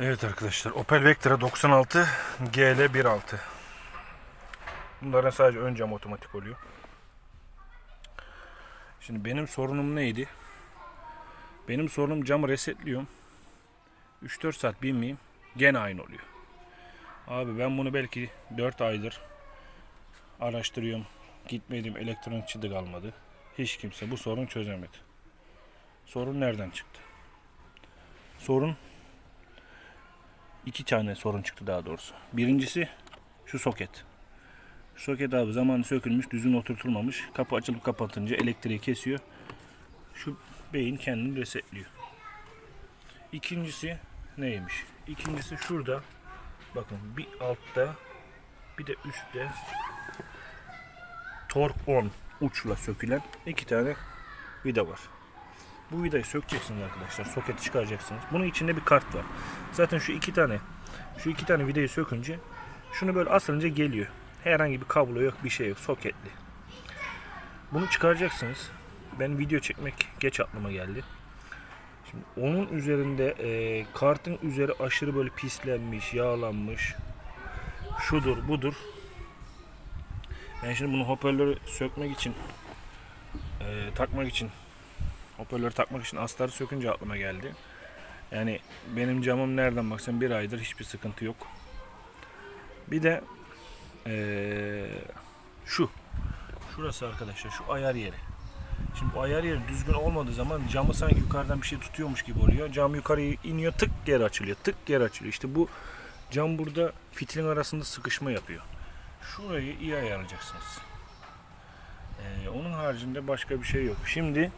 Evet arkadaşlar Opel Vectra 96 GL16 Bunların sadece ön cam otomatik oluyor. Şimdi benim sorunum neydi? Benim sorunum camı resetliyorum. 3-4 saat binmeyeyim. Gene aynı oluyor. Abi ben bunu belki 4 aydır araştırıyorum. Gitmediğim elektronikçi de kalmadı. Hiç kimse bu sorunu çözemedi. Sorun nereden çıktı? Sorun iki tane sorun çıktı daha doğrusu. Birincisi şu soket. Soket abi zamanı sökülmüş, düzgün oturtulmamış. Kapı açılıp kapatınca elektriği kesiyor. Şu beyin kendini resetliyor. İkincisi neymiş? İkincisi şurada. Bakın bir altta bir de üstte tork 10 uçla sökülen iki tane vida var. Bu vidayı sökeceksiniz arkadaşlar. Soketi çıkaracaksınız. Bunun içinde bir kart var. Zaten şu iki tane şu iki tane vidayı sökünce şunu böyle asılınca geliyor. Herhangi bir kablo yok, bir şey yok. Soketli. Bunu çıkaracaksınız. Ben video çekmek geç aklıma geldi. Şimdi onun üzerinde e, kartın üzeri aşırı böyle pislenmiş, yağlanmış. Şudur, budur. Ben şimdi bunu hoparlörü sökmek için e, takmak için hoparlörü takmak için astarı sökünce aklıma geldi. Yani benim camım nereden baksan bir aydır hiçbir sıkıntı yok. Bir de eee, şu. Şurası arkadaşlar şu ayar yeri. Şimdi bu ayar yeri düzgün olmadığı zaman camı sanki yukarıdan bir şey tutuyormuş gibi oluyor. Cam yukarı iniyor tık geri açılıyor. Tık geri açılıyor. İşte bu cam burada fitilin arasında sıkışma yapıyor. Şurayı iyi ayarlayacaksınız. Ee, onun haricinde başka bir şey yok. Şimdi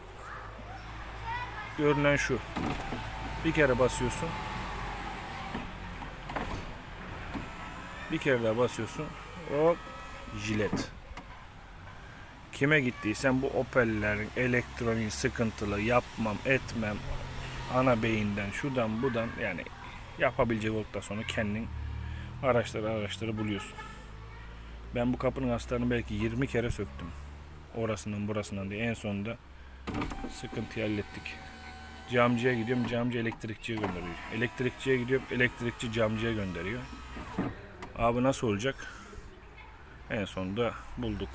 görünen şu. Bir kere basıyorsun. Bir kere daha basıyorsun. Hop jilet. Kime gittiysen bu Opel'lerin elektroniği sıkıntılı yapmam etmem ana beyinden şuradan buradan yani yapabileceği olduktan sonra kendin araçları araçları buluyorsun. Ben bu kapının astarını belki 20 kere söktüm. Orasından burasından diye en sonunda sıkıntıyı hallettik. Camcıya gidiyorum, camcı elektrikçiye gönderiyor. Elektrikçiye gidiyorum, elektrikçi camcıya gönderiyor. Abi nasıl olacak? En sonunda bulduk.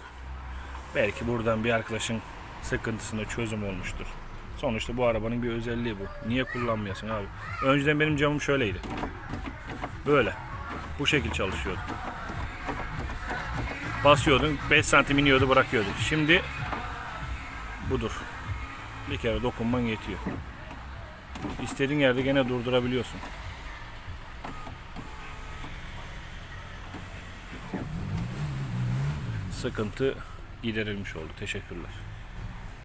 Belki buradan bir arkadaşın sıkıntısına çözüm olmuştur. Sonuçta bu arabanın bir özelliği bu. Niye kullanmayasın abi? Önceden benim camım şöyleydi. Böyle. Bu şekil çalışıyordu. Basıyordun 5 santim iniyordu bırakıyordu. Şimdi budur. Bir kere dokunman yetiyor. İstediğin yerde gene durdurabiliyorsun. Sıkıntı giderilmiş oldu. Teşekkürler.